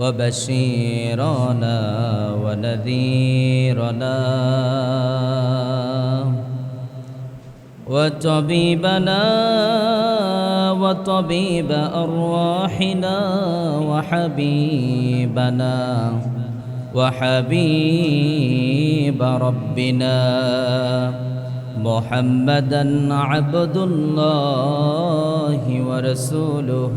وبشيرنا ونذيرنا وطبيبنا وطبيب أرواحنا وحبيبنا وحبيب ربنا محمدا عبد الله ورسوله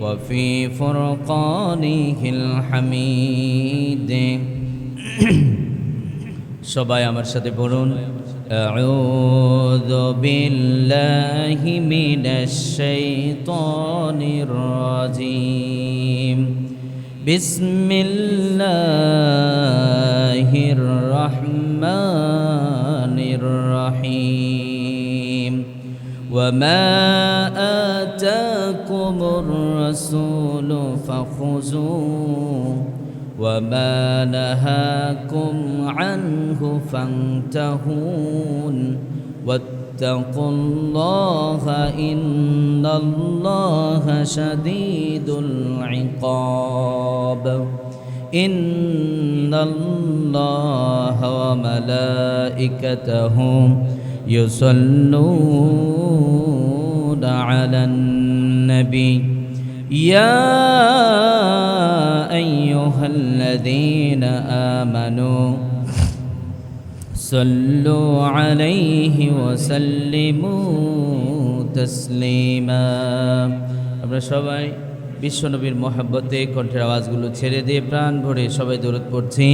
وفي فرقانه الحميد সবাই আমার সাথে বলুন أعوذ بالله من الشيطان الرجيم بسم الله الرحمن الرحيم وما آتاكم الرسول فخذوه وما نهاكم عنه فانتهون واتقوا الله إن الله شديد العقاب إن الله وملائكته يصلون على النبي يا أيها الذين آمنوا صلوا عليه وسلموا تسليما আমরা সবাই বিশ্বনবীর মহাব্বতে কণ্ঠের আওয়াজগুলো ছেড়ে দিয়ে প্রাণ ভরে সবাই দূরত পড়ছি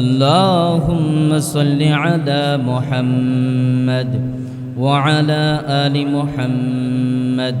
আল্লাহুম্মা সাল্লি আলা মুহাম্মদ ওয়া আলা আলি মুহাম্মদ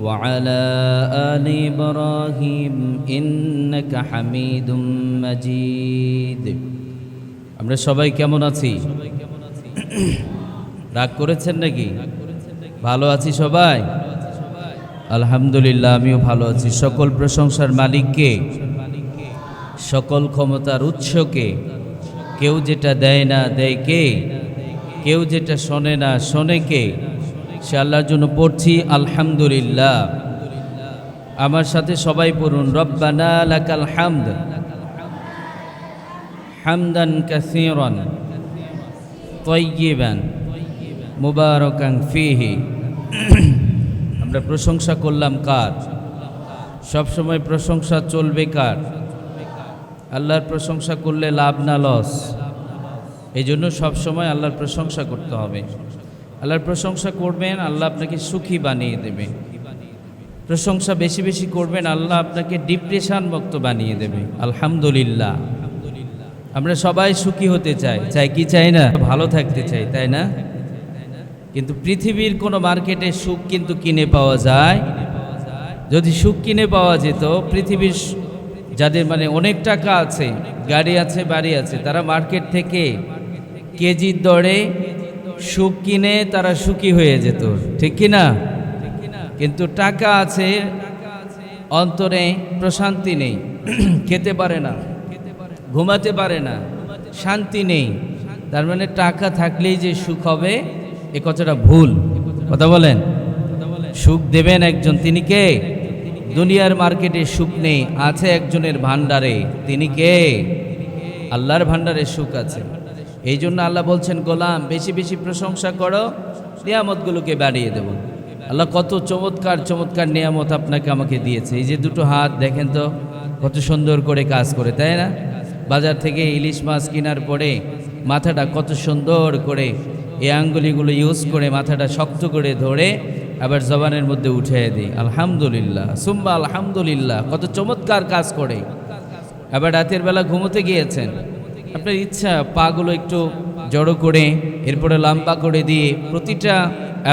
وعلى آل إبراهيم إنك حميد مجيد আমরা সবাই কেমন আছি রাগ করেছেন নাকি ভালো আছি সবাই আলহামদুলিল্লাহ আমিও ভালো আছি সকল প্রশংসার মালিককে সকল ক্ষমতার উৎসকে কেউ যেটা দেয় না দেয় কে কেউ যেটা শোনে না শোনে কে সে আল্লাহর জন্য পড়ছি, আলহামদুলিল্লাহ। আমার সাথে সবাই পড়ুন হামদান আমরা প্রশংসা করলাম কার? সবসময় প্রশংসা চলবে কার? আল্লাহর প্রশংসা করলে লাভ না, লস। এই জন্য সবসময় আল্লাহর প্রশংসা করতে হবে। আল্লাহর প্রশংসা করবেন, আল্লাহ আপনাকে সুখী বানিয়ে দেবে। প্রশংসা বেশি বেশি করবেন, আল্লাহ আপনাকে ডিপ্রেশন মুক্ত বানিয়ে দেবে। আলহামদুলিল্লাহ। আমরা সবাই সুখী হতে চাই। চাই কি চাই না? ভালো থাকতে চাই, তাই না? কিন্তু পৃথিবীর কোনো মার্কেটে সুখ কিন্তু কিনে পাওয়া যায়। যদি সুখ কিনে পাওয়া যেত, পৃথিবীর যাদের মানে অনেক টাকা আছে, গাড়ি আছে, বাড়ি আছে, তারা মার্কেট থেকে কেজির দরে সুখ কিনে তারা সুখী হয়ে যেত। ঠিক কি না কিন্তু টাকা আছে, অন্তরে প্রশান্তি নেই। খেতে পারে না, ঘুমাতে পারে না, শান্তি নেই। তার মানে টাকা থাকলেই যে সুখ হবে, এ কথাটা ভুল। কথা বলেন? সুখ দেবেন একজন। তিনি কে? দুনিয়ার মার্কেটে সুখ নেই, আছে একজনের ভান্ডারে তিনি কে? আল্লাহর ভান্ডারে সুখ আছে। এই জন্য আল্লাহ বলছেন, গোলাম, বেশি বেশি প্রশংসা করো, নিয়ামতগুলোকে বাড়িয়ে দেব। আল্লাহ কত চমৎকার চমৎকার নিয়ামত আপনাকে আমাকে দিয়েছে। এই যে দুটো হাত, দেখেন তো, কত সুন্দর করে কাজ করে, তাই না? বাজার থেকে ইলিশ মাছ কেনার পরে মাথাটা কত সুন্দর করে, এই আঙ্গুলিগুলো ইউজ করে মাথাটা শক্ত করে ধরে আবার জবানের মধ্যে উঠে দিই। আলহামদুলিল্লাহ সুম্বা আলহামদুলিল্লাহ, কত চমৎকার কাজ করে। আবার রাতের বেলা ঘুমোতে গিয়েছেন আপনার ইচ্ছা, পাগুলো একটু জড়ো করে, এরপরে লম্বা করে দিয়ে প্রতিটা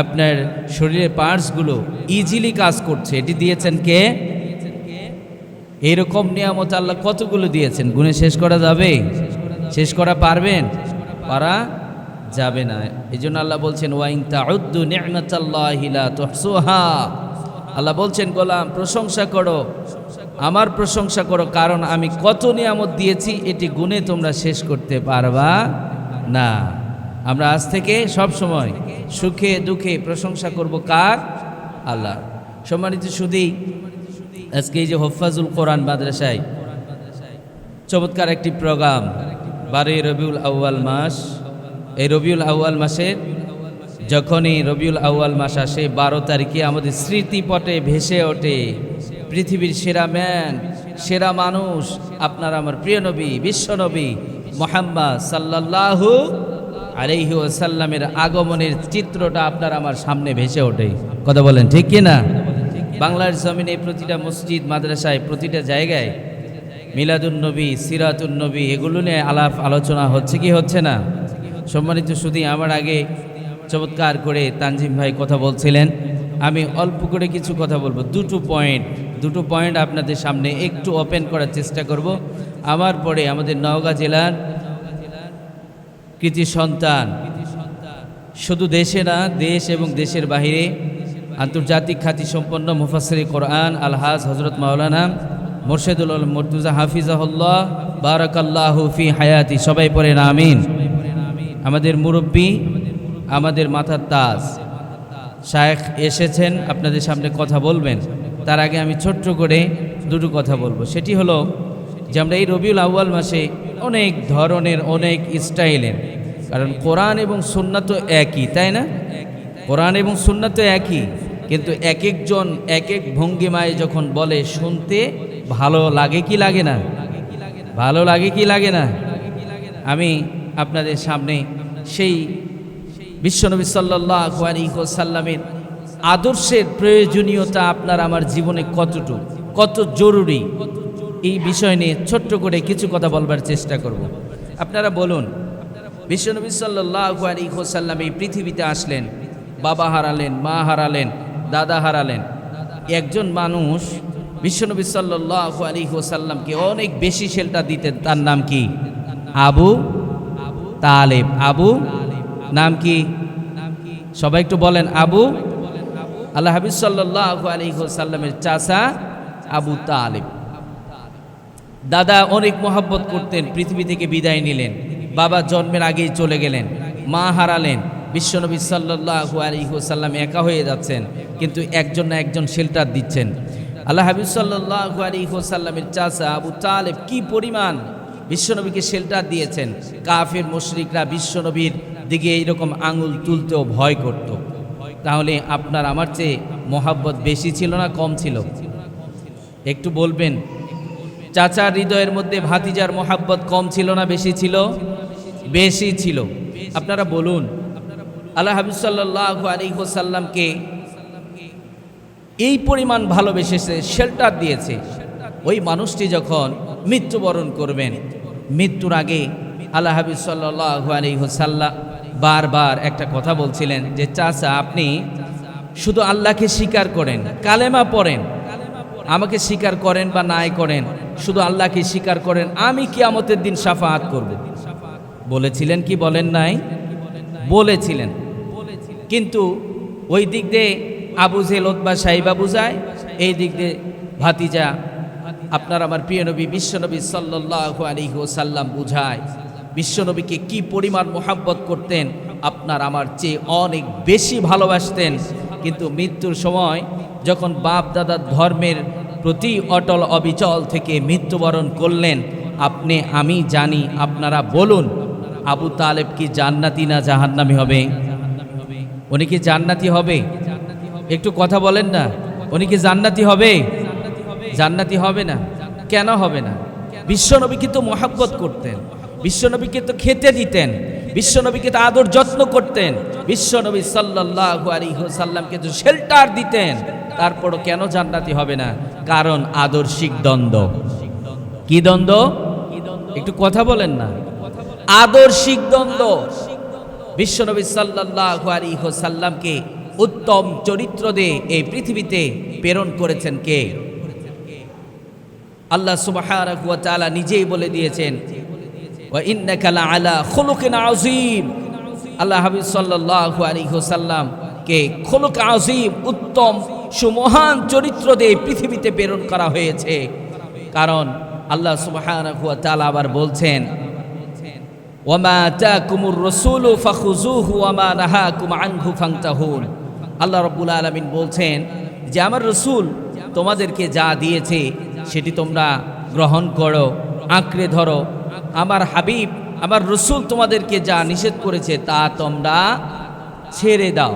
আপনার শরীরের পার্টসগুলো ইজিলি কাজ করছে। এটি দিয়েছেন কে? এইরকম নিয়ামত আল্লাহ কতগুলো দিয়েছেন? গুণে শেষ করা যাবে? শেষ করা পারবেন? পারা যাবে না। এই জন্য আল্লাহ বলছেন ওয়াইং তাউদ্দু নি'মাতাল্লাহিলা তুহসুহা। আল্লাহ বলছেন, গোলাম, প্রশংসা করো। আমার প্রশংসা করো, কারণ আমি কত নিয়ামত দিয়েছি, এটি গুণে তোমরা শেষ করতে পারবা না। আমরা আজ থেকে সব সময় সুখে, দুঃখে প্রশংসা করব কার? আল্লাহ। সম্মানিত শুধুই আজকে এই যে হফাজুল কোরআন মাদ্রাসায় চমৎকার একটি প্রোগ্রাম, বারোই রবিউল আউয়াল মাস। এই রবিউল আউয়াল মাসের যখনই রবিউল আউয়াল মাস আসে, বারো তারিখে আমাদের স্মৃতিপটে ভেসে ওঠে পৃথিবীর সেরা ম্যান, সেরা মানুষ, আপনার আমার প্রিয় নবী বিশ্বনবী মোহাম্মদ সাল্লাল্লাহু আলাইহি ওয়াসাল্লামের আগমনের চিত্রটা আপনার আমার সামনে ভেসে ওঠে। কথা বলেন ঠিক কি না? বাংলার জমিনে প্রতিটা মসজিদ, মাদ্রাসায়, প্রতিটা জায়গায় মিলাদুন্নবী সিরাতুন্নবী এগুলো নিয়ে আলাপ আলোচনা হচ্ছে কি হচ্ছে না? সম্মানিত শুধু আমার আগে চমৎকার করে তানজিম ভাই কথা বলছিলেন। আমি অল্প করে কিছু কথা বলব। দুটো পয়েন্ট দুটো পয়েন্ট আপনাদের সামনে একটু ওপেন করার চেষ্টা করব। আমার পরে আমাদের নওগাঁ জেলার কৃতি সন্তান। শুধু দেশে না, দেশ এবং দেশের বাহিরে আন্তর্জাতিক খ্যাতি সম্পন্ন মুফাসরি কোরআন, আলহাজ হজরত মাওলানা মোর্শেদুল মর্তুজা হাফিজাহুল্লাহ, বারাকাল্লাহু ফি হায়াতি, সবাই পড়েন আমিন। আমাদের মুরব্বী, আমাদের মাথার তাজ। শায়েখ এসেছেন, আপনাদের সামনে কথা বলবেন। তার আগে আমি ছোট্ট করে দুটো কথা বলব। সেটি হলো যে আমরা এই রবিউল আউয়াল মাসে অনেক ধরনের, অনেক স্টাইলের, কারণ কোরআন এবং সুন্নাত তো একই, তাই না? কোরআন এবং সুন্নাত তো একই, কিন্তু এক একজন, এক এক ভঙ্গিমায় যখন বলে, শুনতে ভালো লাগে কি লাগে না? ভালো লাগে কি লাগে না? আমি আপনাদের সামনে সেই বিশ্বনবী সাল্লাহ সাল্লামের আদর্শের প্রয়োজনীয়তা আপনার আমার জীবনে কতটুকু, কত জরুরি? এই বিষয় নিয়ে ছোট্ট করে কিছু কথা বলবার চেষ্টা করব। আপনারা বলুন, বিশ্বনবী সাল্লাহ সাল্লাম এই পৃথিবীতে আসলেন, বাবা হারালেন, মা হারালেন, দাদা হারালেন। একজন মানুষ বিশ্বনবী সাল্লাহ আলী সাল্লামকে অনেক বেশি শেল্টার দিতেন, তার নাম কি? আবু তালেব। আবু? নাম কি? সবাই একটু বলেন, আবু আল্লাহ হাবিজ সাল্লাহ সাল্লামের চাচা আবু তালেব। দাদা অনেক মহাব্বত করতেন, পৃথিবী থেকে বিদায় নিলেন, বাবা জন্মের আগেই চলে গেলেন, মা হারালেন, বিশ্বনবী সাল্লাহু আলিহাসাল্লাম একা হয়ে যাচ্ছেন, কিন্তু একজন না একজন শেল্টার দিচ্ছেন। আল্লাহ হাবিব সাল্লাহু আলিহাসাল্লামের চাষা আবু তালেব কি পরিমাণ বিশ্বনবীকে শেল্টার দিয়েছেন, কাফের, মুশরিকরা বিশ্বনবীর দিকে এইরকম আঙুল তুলতেও ভয় করত। তাহলে আপনার আমার চেয়ে মহাব্বত বেশি ছিল না কম ছিল? একটু বলবেন, চাচার হৃদয়ের মধ্যে ভাতিজার মোহাব্বত কম ছিল না বেশি ছিল? বেশি ছিল। আপনারা বলুন, আল্লাহ হাবিব সাল্লাহ আলী হোসাল্লামকে এই পরিমাণ ভালোবেসেছে শেল্টার দিয়েছে। ওই মানুষটি যখন মৃত্যুবরণ করবেন, মৃত্যুর আগে আল্লাহ হাবিব সাল্লাহ আলী হোসাল্লাম বারবার একটা কথা বলছিলেন যে, চাচা, আপনি শুধু আল্লাহকে স্বীকার করেন, কালেমা পড়েন। আমাকে স্বীকার করেন বা নাই করেন, শুধু আল্লাহকে স্বীকার করেন, আমি কিয়ামতের দিন সাফাহাত করব। বলেছিলেন কি বলেন নাই? বলেছিলেন। কিন্তু ওই দিক দিয়ে আবু জেলত বা সাইবা বুঝায় এই দিক দিয়ে ভাতিজা, আপনার আমার প্রিয় নবী, বিশ্বনবী সাল্লাহ আলী সাল্লাম বুঝায় বিশ্বনবীকে কি পরিমাণ মোহাব্বত করতেন, আপনার আমার চেয়ে অনেক বেশি ভালোবাসতেন। কিন্তু মৃত্যুর সময় যখন বাপ দাদার ধর্মের প্রতি অটল অবিচল থেকে মৃত্যুবরণ করলেন, আপনি, আমি জানি, আপনারা বলুন, আবু তালেব কি জান্নাতি না জাহান্নামি হবে? উনি কি জান্নাতি হবে? একটু কথা বলেন না। উনি কি জান্নাতি হবে? জান্নাতি হবে না। কেন হবে না? বিশ্বনবীকে কিন্তু মহাব্বত করতেন। বিশ্বনবীকে তো খেতে দিতেন, বিশ্বনবীকে তো আদর যত্ন করতেন, বিশ্বনবী সাল্লাহ আলী সাল্লামকে তো শেল্টার দিতেন। তারপরও কেন জান্নাতি হবে না? কারণ আদর্শিক দ্বন্দ্ব। কি দ্বন্দ্ব? একটু কথা বলেন না। আদর্শিক দ্বন্দ্ব। বিশ্বনবী সাল্লাহ আলী সাল্লামকে উত্তম চরিত্র দিয়ে এই পৃথিবীতে প্রেরণ করেছেন কে? আল্লাহ সুবাহ নিজেই বলে দিয়েছেন আজিম আল্লাহ হাবিব সাল্লাহ আলী সাল্লাম কে খোলক আজিম উত্তম, সুমহান চরিত্র দিয়ে পৃথিবীতে প্রেরণ করা হয়েছে। কারণ আল্লাহ সুবাহ আবার বলছেন, ওয়ামা তাকুমুর রসুলু ফাখুজুহু ওয়ামা নাহাকুম আনহু ফাংতাহুন আল্লাহ রব্বুল আলামিন বলছেন যে, আমার রসুল তোমাদেরকে যা দিয়েছে সেটি তোমরা গ্রহণ করো, আঁকড়ে ধরো আমার হাবিব, আমার রসুল তোমাদেরকে যা নিষেধ করেছে তা তোমরা ছেড়ে দাও।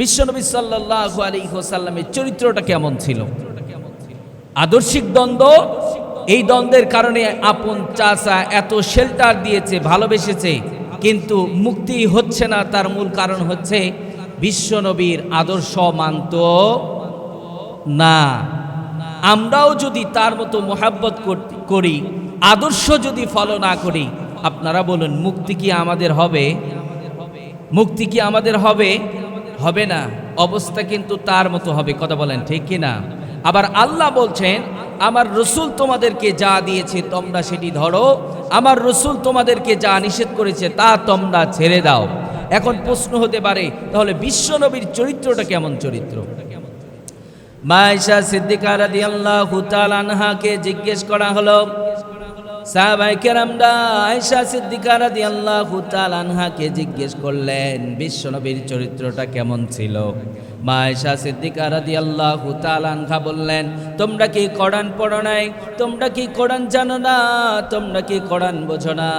বিশ্বনবী সাল্লাহ আলী সাল্লামের চরিত্রটা কেমন ছিল? আদর্শিক দ্বন্দ্ব? এই দ্বন্দ্বের কারণে আপন চাচা এত শেল্টার দিয়েছে, ভালোবেসেছে, কিন্তু মুক্তি হচ্ছে না, তার মূল কারণ হচ্ছে বিশ্বনবীর আদর্শ মানত না। আমরাও যদি তার মতো মোহাব্বত করি আদর্শ যদি ফলো না করি, আপনারা বলুন, মুক্তি কি আমাদের হবে? মুক্তি কি আমাদের হবে? হবে না। অবস্থা কিন্তু তার মতো হবে, কথা বলেন ঠিক না? আবার আল্লাহ বলছেন, আমার রসুল তোমাদেরকে যা দিয়েছে তোমরা সেটি ধরো, আমার রসুল তোমাদেরকে যা নিষেধ করেছে তা তোমরা ছেড়ে দাও। এখন প্রশ্ন হতে পারে, তাহলে বিশ্বনবীর চরিত্রটা কেমন চরিত্র? মায়েশা সিদ্দিকা রাদি আল্লাহ আনহাকে জিজ্ঞেস করা হলো সাহাবাই কেরামরা আয়সা সিদ্দিকা রাদি আল্লাহ আনহাকে জিজ্ঞেস করলেন বিশ্বনবীর চরিত্রটা কেমন ছিল? মা আয়সা সিদ্দিকা রাদি আল্লাহ আনহা বললেন, তোমরা কি কোরআন পড়ো নাই? তোমরা কি কোরআন জানো না? তোমরা কি কোরআন বোঝো না?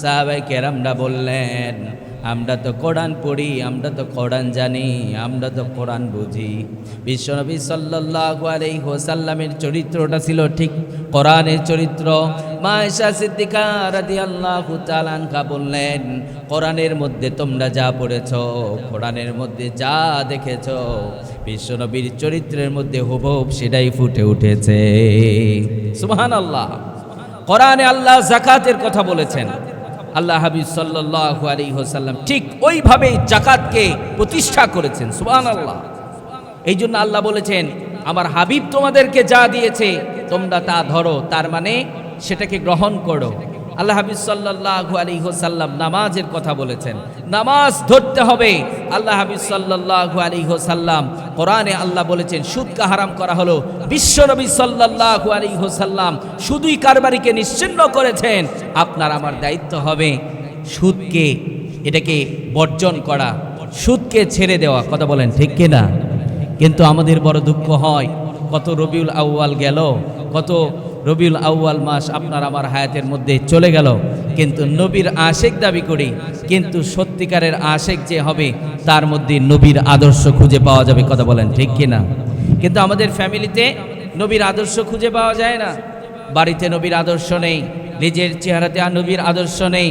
সাহাবাই কেরামরা বললেন আমরা তো কোরআন পড়ি, আমরা তো কোরআন জানি, আমরা তো কোরআন বুঝি। বিশ্বনবী সাল্লাল্লাহু আলাইহি ওয়াসাল্লামের চরিত্রটা ছিল ঠিক কোরআনের চরিত্র। মায়েশা সিদ্দিকা রাদিয়াল্লাহু তাআলা আনহা বললেন, কোরআনের মধ্যে তোমরা যা পড়েছো, কোরআনের মধ্যে যা দেখেছ, বিশ্বনবীর চরিত্রের মধ্যে হুবহুব সেটাই ফুটে উঠেছে। সুবহানাল্লাহ। কোরআনে আল্লাহ জাকাতের কথা বলেছেন। আল্লাহ হাবিব সাল্লাহ আলী হোসাল্লাম ঠিক ওইভাবেই জাকাতকে প্রতিষ্ঠা করেছেন সুবান আল্লাহ এই জন্য আল্লাহ বলেছেন, আমার হাবিব তোমাদেরকে যা দিয়েছে, তোমরা তা ধরো, তার মানে সেটাকে গ্রহণ করো। আল্লাহ হাবিব সাল্লাহু আলী হোসাল্লাম নামাজের কথা বলেছেন। নামাজ ধরতে হবে। আল্লাহ হাবিব সাল্লাহু আলী হোসাল্লাম কোরআনে আল্লাহ বলেছেন, সুদকে হারাম করা হলো। বিশ্ব বিশ্বনবী সাল্লাল্লাহু আলাইহি ওয়াসাল্লাম শুধুই কারবারিকে নিশ্চিন্ন করেছেন। আপনার আমার দায়িত্ব হবে সুদকে, এটাকে বর্জন করা, সুদকে ছেড়ে দেওয়া। কথা বলেন ঠিক কিনা? কিন্তু আমাদের বড় দুঃখ হয়, কত রবিউল আউয়াল গেল, কত রবিউল আউয়াল মাস আপনার আমার হায়াতের মধ্যে চলে গেল। কিন্তু নবীর আশেক দাবি করি, কিন্তু সত্যিকারের আশেক যে হবে, তার মধ্যে নবীর আদর্শ খুঁজে পাওয়া যাবে, কথা বলেন ঠিক কিনা? কিন্তু আমাদের ফ্যামিলিতে নবীর আদর্শ খুঁজে পাওয়া যায় না। বাড়িতে নবীর আদর্শ নেই, নিজের চেহারাতে নবীর আদর্শ নেই।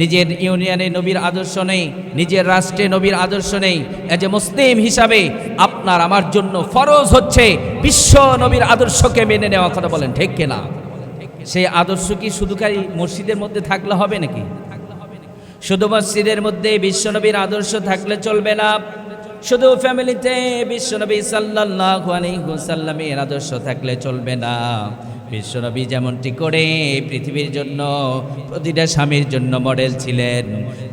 নিজের ইউনিয়নে নবীর আদর্শ নেই, নিজের রাষ্ট্রে নবীর আদর্শ নেই। এজ এ মুসলিম হিসাবে আপনার আমার জন্য ফরজ হচ্ছে বিশ্ব নবীর আদর্শকে মেনে নেওয়া কথা বলেন, ঠিক কিনা সেই আদর্শ কি শুধুকারী মসজিদের মধ্যে থাকলে হবে নাকি? শুধু মসজিদের মধ্যে বিশ্বনবীর আদর্শ থাকলে চলবে না। শুধু ফ্যামিলিতে বিশ্বনবী আলাইহি ওয়াসাল্লামের আদর্শ থাকলে চলবে না। বিশ্বনবী যেমনটি করে, পৃথিবীর জন্য, প্রতিটা স্বামীর জন্য মডেল ছিলেন।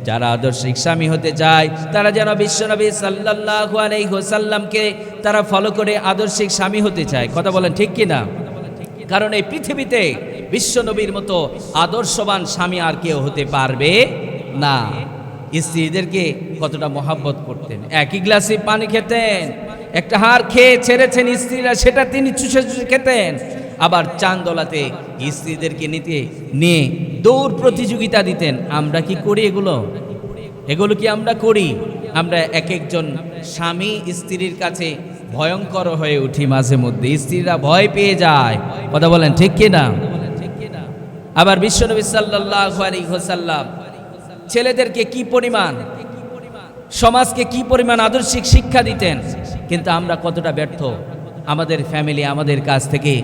যারা আদর্শিক স্বামী হতে চায়, তারা যেন বিশ্বনবী সাল্লাল্লাহু আলাইহি ওয়াসাল্লামকে তারা ফলো করে আদর্শিক স্বামী হতে চায়। কথা বলেন ঠিক কি না কারণ এই পৃথিবীতে বিশ্বনবীর মতো আদর্শবান স্বামী আর কেউ হতে পারবে না। স্ত্রীদেরকে কতটা মহাব্বত করতেন। একই গ্লাসে পানি খেতেন, একটা হার খেয়ে ছেড়েছেন স্ত্রীরা, সেটা তিনি চুষে চুষে খেতেন। আবার চান্দোলাতে স্ত্রীদেরকে নিতে নিয়ে দৌড় প্রতিযোগিতা দিতেন। আমরা কি করি এগুলো? এগুলো কি আমরা করি? আমরা এক একজন স্বামী স্ত্রীর কাছে ভয়ঙ্কর হয়ে উঠি মাঝে মধ্যে। স্ত্রীরা ভয় পেয়ে যায়। কথা বলেন ঠিক কি না? আবার বিশ্বনবী সাল্লাল্লাহু আলাইহি ওয়াসাল্লাম ছেলেদেরকে কি পরিমাণ, সমাজকে কি পরিমাণ আদর্শিক শিক্ষা দিতেন? কিন্তু আমরা কতটা ব্যর্থ। আমাদের ফ্যামিলি আমাদের কাছ থেকে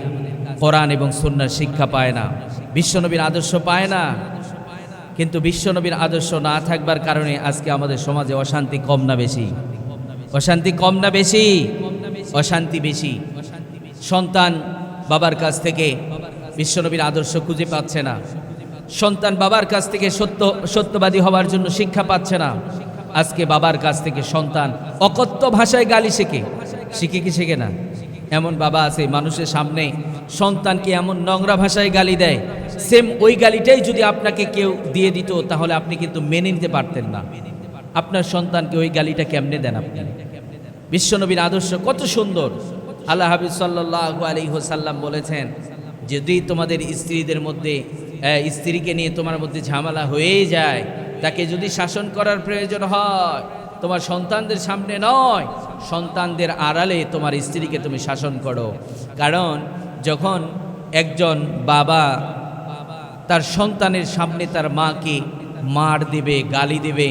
কোরআন এবং সুন্নার শিক্ষা পায় না। বিশ্বনবীর আদর্শ পায় না। কিন্তু বিশ্বনবীর আদর্শ না থাকবার কারণে আজকে আমাদের সমাজে অশান্তি কম না বেশি। অশান্তি কম না বেশি? অশান্তি বেশি। সন্তান বাবার কাছ থেকে বিশ্বনবীর আদর্শ খুঁজে পাচ্ছে না। সন্তান বাবার কাছ থেকে সত্য, সত্যবাদী হওয়ার জন্য শিক্ষা পাচ্ছে না। আজকে বাবার কাছ থেকে সন্তান অকথ্য ভাষায় গালি শেখে। শিখে কি শেখে না? এমন বাবা আছে মানুষের সামনে সন্তানকে এমন নোংরা ভাষায় গালি দেয়। সেম ওই গালিটাই যদি আপনাকে কেউ দিয়ে দিত, তাহলে আপনি কিন্তু মেনে নিতে পারতেন না। আপনার সন্তানকে ওই গালিটা কেমনে দেন আপনি? বিশ্বনবীর আদর্শ কত সুন্দর। আল্লাহ হাবিব সাল্লাহ আলী হোসাল্লাম বলেছেন, যদি তোমাদের স্ত্রীদের মধ্যে স্ত্রীকে নিয়ে তোমার মধ্যে ঝামেলা হয়েই যায়, তাকে যদি শাসন করার প্রয়োজন হয়, তোমার সন্তানদের সামনে নয়, সন্তানদের আড়ালে তোমার স্ত্রীকে তুমি শাসন করো। কারণ যখন একজন বাবা তার সন্তানের সামনে তার মাকে মার দেবে, গালি দেবে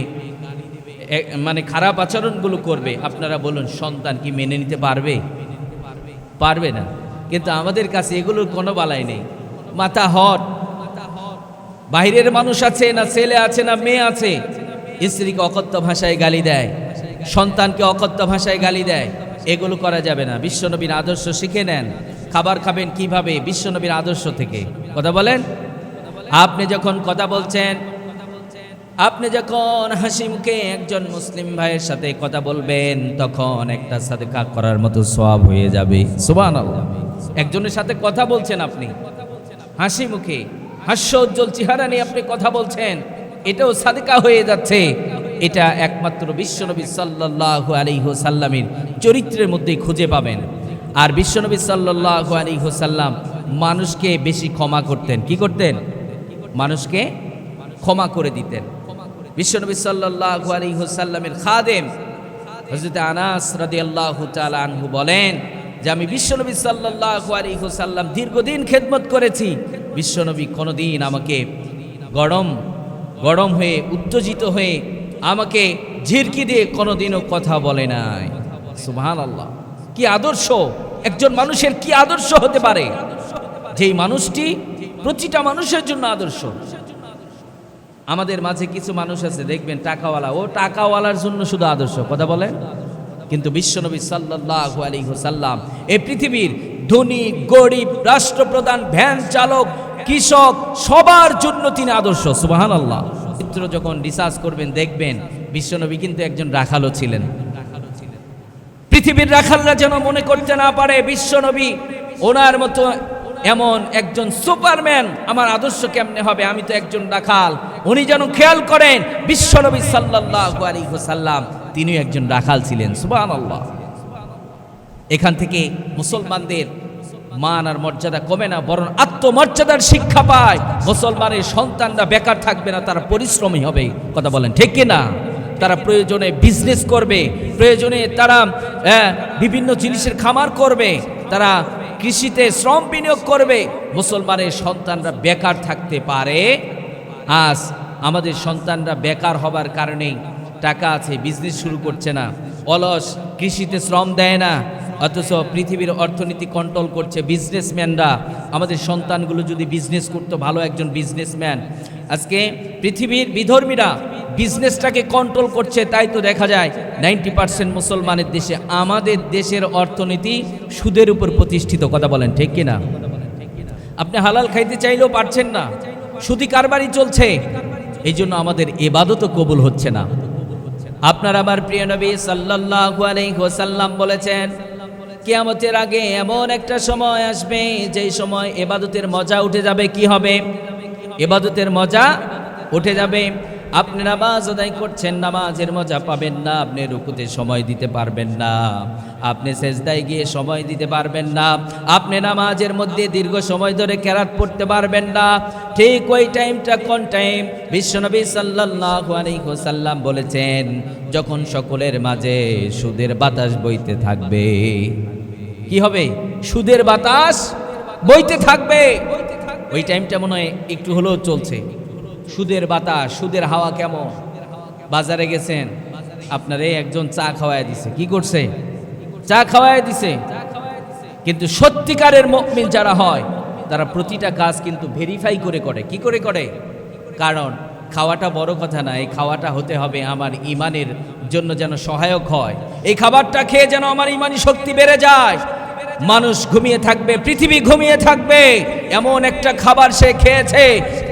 মানে খারাপ আচরণগুলো করবে, আপনারা বলুন, সন্তান কি মেনে নিতে পারবে? পারবে না। কিন্তু আমাদের কাছে এগুলোর কোনো বালাই নেই। মাথা হট। বাইরের মানুষ আছে না ছেলে আছে না মেয়ে আছে, স্ত্রীকে অকথ্য ভাষায় গালি দেয়, সন্তানকে অকথ্য ভাষায় গালি দেয়, এগুলো করা যাবে না। বিশ্বনবীর আদর্শ শিখে নেন। খাবার খাবেন কীভাবে? বিশ্বনবীর আদর্শ থেকে। কথা বলেন? আপনি যখন কথা বলছেন, আপনি যখন হাসি মুখে একজন মুসলিম ভাইয়ের সাথে কথা বলবেন, তখন একটা সাদেকা করার মতো সব হয়ে যাবে। সুবহানাল্লাহ। একজনের সাথে কথা বলছেন আপনি। হাসি মুখে হাস্য উজ্জ্বল চেহারা নিয়ে আপনি কথা বলছেন, এটাও সাদেকা হয়ে যাচ্ছে। এটা একমাত্র বিশ্বনবী সাল্লাল্লাহু আলাইহি সাল্লামের চরিত্রের মধ্যেই খুঁজে পাবেন। আর বিশ্বনবী সাল্লাল্লাহু আলাইহি সাল্লাম মানুষকে বেশি ক্ষমা করতেন। কি করতেন? মানুষকে ক্ষমা করে দিতেন। বিশ্বনবী সাল্লাল্লাহু আলাইহি সাল্লামের খাদেম হযরত আনাস রাদিয়াল্লাহু তাআলা আনহু বলেন যে, আমি বিশ্বনবী সাল্লাল্লাহু আলাইহি সাল্লাম দীর্ঘদিন খেদমত করেছি। বিশ্বনবী কোনোদিন আমাকে গরম গরম হয়ে, উত্তেজিত হয়ে আমাকে ঝিরকি দিয়ে কোনোদিনও কথা বলে নাই। সুবহানাল্লাহ। কি আদর্শ! একজন মানুষের কি আদর্শ হতে পারে? যেই মানুষটি প্রতিটা মানুষের জন্য আদর্শ। আমাদের মাঝে কিছু মানুষ আছে, দেখবেন টাকাওয়ালা। ও টাকাওয়ালার জন্য শুধু আদর্শ, কথা বলেন? কিন্তু বিশ্বনবী সাল্লাল্লাহু আলাইহি সাল্লাম এই পৃথিবীর ধনী, গরিব, রাষ্ট্রপ্রধান, ভ্যান চালক, কৃষক, সবার জন্য তিনি আদর্শ, সুবহানাল্লাহ। চিত্র যখন রিসার্চ করবেন, দেখবেন বিশ্বনবী কিন্তু একজন রাখালো ছিলেন। পৃথিবীর রাখালরা যেন মনে করতে না পারে বিশ্বনবী ওনার মতো এমন একজন সুপারম্যান আমার আদর্শ কেমনে হবে? আমি তো একজন রাখাল। উনি যেন খেয়াল করেন বিশ্বনবী আলাইহি ওয়াসাল্লাম, তিনিও একজন রাখাল ছিলেন। সুবহানাল্লাহ। এখান থেকে মুসলমানদের মান আর মর্যাদা কমে না, বরং আত্মমর্যাদার শিক্ষা পায়। মুসলমানের সন্তানরা বেকার থাকবে না, তারা পরিশ্রমী হবে। কথা বলেন, ঠিক কি না তারা প্রয়োজনে বিজনেস করবে, প্রয়োজনে তারা বিভিন্ন জিনিসের খামার করবে, তারা কৃষিতে শ্রম বিনিয়োগ করবে। মুসলমানের সন্তানরা বেকার থাকতে পারে, আজ আমাদের সন্তানরা বেকার হবার কারণে টাকা আছে বিজনেস শুরু করছে না। অলস কৃষিতে শ্রম দেয় না, অথচ পৃথিবীর অর্থনীতি কন্ট্রোল করছে বিজনেসম্যানরা আমাদের সন্তানগুলো যদি বিজনেস করতো, ভালো একজন বিজনেসম্যান আজকে পৃথিবীর বিধর্মীরা বিজনেসটাকে কন্ট্রোল করছে, তাই তো দেখা যায় নাইনটি পার্সেন্ট মুসলমানের দেশে, আমাদের দেশের অর্থনীতি সুদের উপর প্রতিষ্ঠিত, কথা বলেন, ঠিক কিনা? আপনি হালাল খাইতে চাইলেও পারছেন না, সুদি কারবারই চলছে এই জন্য আমাদের এবাদতও কবুল হচ্ছে না। আপনার আমার প্রিয় নবী সাল্লাল্লাহু আলাইহি ওয়াসাল্লাম বলেছেন, কেয়ামতের আগে এমন একটা সময় আসবে, যেই সময় এবাদতের মজা উঠে যাবে, কি হবে? এবাদতের মজা উঠে যাবে। আপনি নামাজ আদায় করছেন, নামাজের মজা পাবেন না, আপনি রুকুতে সময় দিতে পারবেন না। আপনি সেজদায় গিয়ে সময় দিতে পারবেন না, আপনি নামাজের মধ্যে দীর্ঘ সময় ধরে ক্যারাত পড়তে পারবেন না। ঠিক ওই টাইমটা কোন টাইম? বিশ্বনবী সাল্লাল্লাহু আলাইহি ওয়াসাল্লাম বলেছেন, যখন সকলের মাঝে সুদের বাতাস বইতে থাকবে। কি হবে? সুদের বাতাস বইতে থাকবে। ওই টাইমটা মনে হয় একটু হলেও চলছে। সুদের বাতাস, সুদের হাওয়া কেমন? বাজারে গেছেন, আপনার এই একজন চা খাওয়ায় দিছে। কি করছে? চা খাওয়ায় দিছে। কিন্তু সত্যিকারের মুমিন যারা হয়, তারা প্রতিটা কাজ কিন্তু ভেরিফাই করে করে। কি করে করে? কারণ খাওয়াটা বড় কথা না, এই খাওয়াটা হতে হবে আমার ইমানের জন্য যেন সহায়ক হয়। এই খাবারটা খেয়ে যেন আমার ইমানি শক্তি বেড়ে যায়। মানুষ ঘুমিয়ে থাকবে, পৃথিবী ঘুমিয়ে থাকবে। এমন একটা খাবার সে খেয়েছে,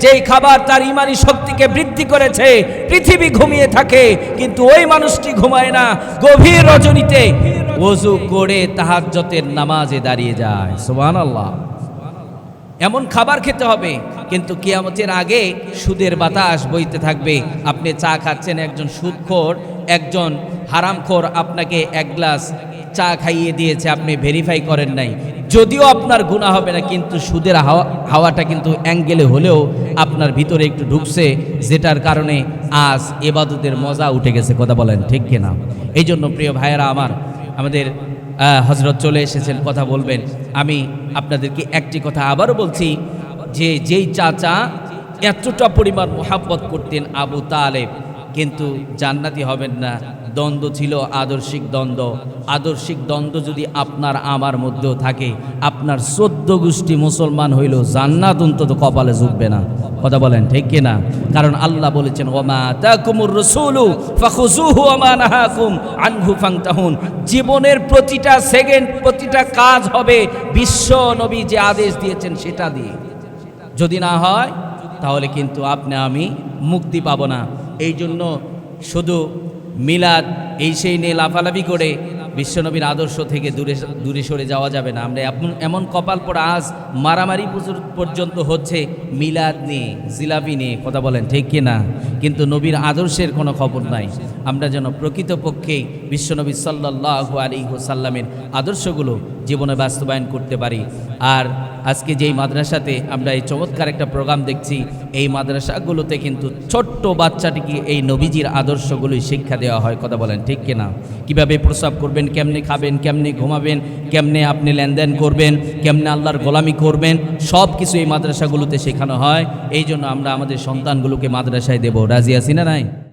যেই খাবার তার ইমানি শক্তিকে বৃদ্ধি করেছে। পৃথিবী ঘুমিয়ে থাকে, কিন্তু ওই মানুষটি ঘুমায় না। গভীর রজনীতে ওযু করে তাহাজ্জতের নামাজে দাঁড়িয়ে যায়। সুবহানাল্লাহ। এমন খাবার খেতে হবে, কিন্তু কিয়ামতের আগে সুদের বাতাস বইতে থাকবে। আপনি চা খাচ্ছেন একজন সুদখোর, একজন হারামখোর, আপনাকে এক গ্লাস চা খাইয়ে দিয়েছে, আপনি ভেরিফাই করেন নাই। যদিও আপনার গুণা হবে না, কিন্তু সুদের হাওয়া, হাওয়াটা কিন্তু অ্যাঙ্গেলে হলেও আপনার ভিতরে একটু ঢুকছে, যেটার কারণে আজ এবাদতের মজা উঠে গেছে, কথা বলেন ঠিক কিনা? এই জন্য প্রিয় ভাইয়েরা আমার, আমাদের হজরত চলে এসেছেন, কথা বলবেন। আমি আপনাদেরকে একটি কথা আবারও বলছি, যে যেই চাচা এতটা পরিমাণ মোহাব্বত করতেন আবু তালেব, কিন্তু জান্নাতি হবেন না। দ্বন্দ্ব ছিল আদর্শিক দ্বন্দ্ব। আদর্শিক দ্বন্দ্ব যদি আপনার আমার মধ্যেও থাকে, আপনার চোদ্দ গোষ্ঠী মুসলমান হইলেও জান্নাত অন্তত কপালে জুটবে না। কথা বলেন ঠিক কিনা? কারণ আল্লাহ বলেছেন, ওমা আনহু জীবনের প্রতিটা সেকেন্ড, প্রতিটা কাজ হবে বিশ্ব নবী যে আদেশ দিয়েছেন সেটা দিয়ে। যদি না হয়, তাহলে কিন্তু আপনি আমি মুক্তি পাব না। এই জন্য শুধু মিলাদ, এই সেই নিয়ে লাফালাফি করে বিশ্বনবীর আদর্শ থেকে দূরে দূরে সরে যাওয়া যাবে না। আমরা এমন কপাল পর আজ মারামারি পুজোর পর্যন্ত হচ্ছে মিলাদ নিয়ে, জিলাপি নিয়ে, কথা বলেন ঠিক কিনা? কিন্তু নবীর আদর্শের কোনো খবর নাই। আমরা যেন প্রকৃতপক্ষে বিশ্বনবী সাল্লাল্লাহু আলাইহি ওয়াসাল্লামের আদর্শগুলো জীবনে বাস্তবায়ন করতে পারি। আর আজকে যেই মাদ্রাসাতে আমরা এই চমৎকার একটা প্রোগ্রাম দেখছি, এই মাদ্রাসাগুলোতে কিন্তু ছোট্ট বাচ্চাটিকে এই নবীজির আদর্শগুলোই শিক্ষা দেওয়া হয়। কথা বলেন, ঠিক কিনা কীভাবে প্রস্রাব করবেন, কেমনে খাবেন, কেমনে ঘুমাবেন, কেমনে আপনি লেনদেন করবেন, কেমনে আল্লাহর গোলামি করবেন সব কিছু এই মাদ্রাসাগুলোতে শেখানো হয়। এই জন্য আমরা আমাদের সন্তানগুলোকে মাদ্রাসায় দেব। রাজি আছি না নাই?